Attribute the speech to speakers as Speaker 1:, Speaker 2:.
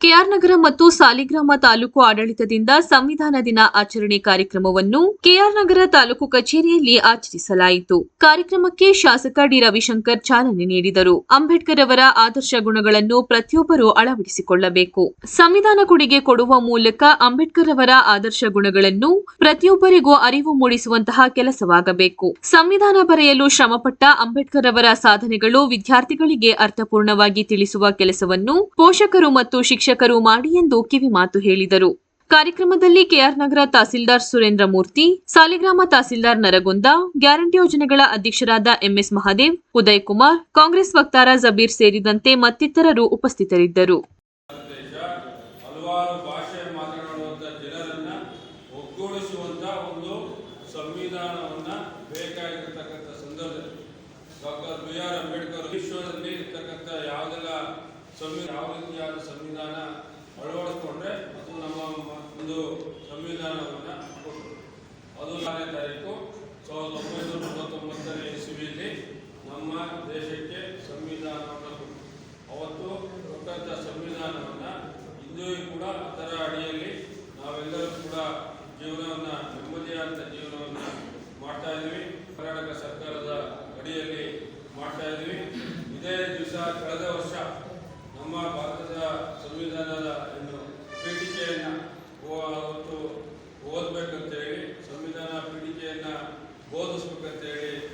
Speaker 1: K R ನಗರ ಮತ್ತು ಸಾಲಿಗ್ರಾಮ ತಾಲೂಕು ಆಡಳಿತದಿಂದ ಸಂವಿಧಾನ ದಿನ ಆಚರಣೆ ಕಾರ್ಯಕ್ರಮವನ್ನು ಕೆಆರ್ ನಗರ ತಾಲೂಕು ಕಚೇರಿಯಲ್ಲಿ ಆಚರಿಸಲಾಯಿತು. ಕಾರ್ಯಕ್ರಮಕ್ಕೆ ಶಾಸಕ ಡಿ ರವಿಶಂಕರ್ ಚಾಲನೆ ನೀಡಿದರು. ಅಂಬೇಡ್ಕರ್ ಅವರ ಆದರ್ಶ ಗುಣಗಳನ್ನು ಪ್ರತಿಯೊಬ್ಬರು ಅಳವಡಿಸಿಕೊಳ್ಳಬೇಕು. ಸಂವಿಧಾನ ಕೊಡುಗೆ ಕೊಡುವ ಮೂಲಕ ಅಂಬೇಡ್ಕರ್ ಅವರ ಆದರ್ಶ ಗುಣಗಳನ್ನು ಪ್ರತಿಯೊಬ್ಬರಿಗೂ ಅರಿವು ಮೂಡಿಸುವಂತಹ ಕೆಲಸವಾಗಬೇಕು. ಸಂವಿಧಾನ ಬರೆಯಲು ಶ್ರಮಪಟ್ಟ ಅಂಬೇಡ್ಕರ್ ಅವರ ಸಾಧನೆಗಳು ವಿದ್ಯಾರ್ಥಿಗಳಿಗೆ ಅರ್ಥಪೂರ್ಣವಾಗಿ ತಿಳಿಸುವ ಕೆಲಸವನ್ನು ಪೋಷಕರು ಮತ್ತು ಶಿಕ್ಷಕರು ಮಾಡಿ ಎಂದು ಕಿವಿಮಾತು ಹೇಳಿದರು. ಕಾರ್ಯಕ್ರಮದಲ್ಲಿ K R Nagar tahsildar Surendra Murthy, Saligrama tahsildar Naragunda, guarantee ಯೋಜನೆಗಳ ಅಧ್ಯಕ್ಷರಾದ ಎಂಎಸ್ ಮಹಾದೇವ್ ಉದಯ್ ಕುಮಾರ್ ಕಾಂಗ್ರೆಸ್ ವಕ್ತಾರ ಜಬೀರ್ ಸೇರಿದಂತೆ ಮತ್ತಿತರರು ಉಪಸ್ಥಿತರಿದ್ದರು.
Speaker 2: ಸಂವಿಧಾನ ಅಂಬೇಡ್ಕರ್ ವಿಶ್ವದಲ್ಲಿ ಯಾವುದೆಲ್ಲ ಸಂವಿಧಾನ ಯಾವ ರೀತಿಯಾದ ಸಂವಿಧಾನವನ್ನ ಕೊಟ್ಟರು ಹದಿನಾರನೇ ತಾರೀಕು ಸಾವಿರದ ಒಂಬೈನೂರ ತೊಂಬತ್ತೊಂಬತ್ತನೇ ಇಸ್ವಿಯಲ್ಲಿ ನಮ್ಮ ದೇಶಕ್ಕೆ ಸಂವಿಧಾನವನ್ನು ಕೊಟ್ಟರು ಅವತ್ತು ಕೊಟ್ಟಂಥ ಸಂವಿಧಾನವನ್ನು ಇಂದಿಗೂ ಕೂಡ ಅದರ ಅಡಿಯಲ್ಲಿ ನಾವೆಲ್ಲರೂ ಕೂಡ ಜೀವನವನ್ನು ನೆಮ್ಮದಿಯಾದಂಥ ಜೀವನವನ್ನು ಮಾಡ್ತಾ ಇದ್ದೀವಿ. ಕರ್ನಾಟಕ ಸರ್ಕಾರದ ಅಡಿಯಲ್ಲಿ ಮಾಡ್ತಾ ಇದ್ದೀವಿ. ಇದೇ ದಿವಸ ಕಳೆದ ವರ್ಷ ನಮ್ಮ ಭಾರತ Todos por ter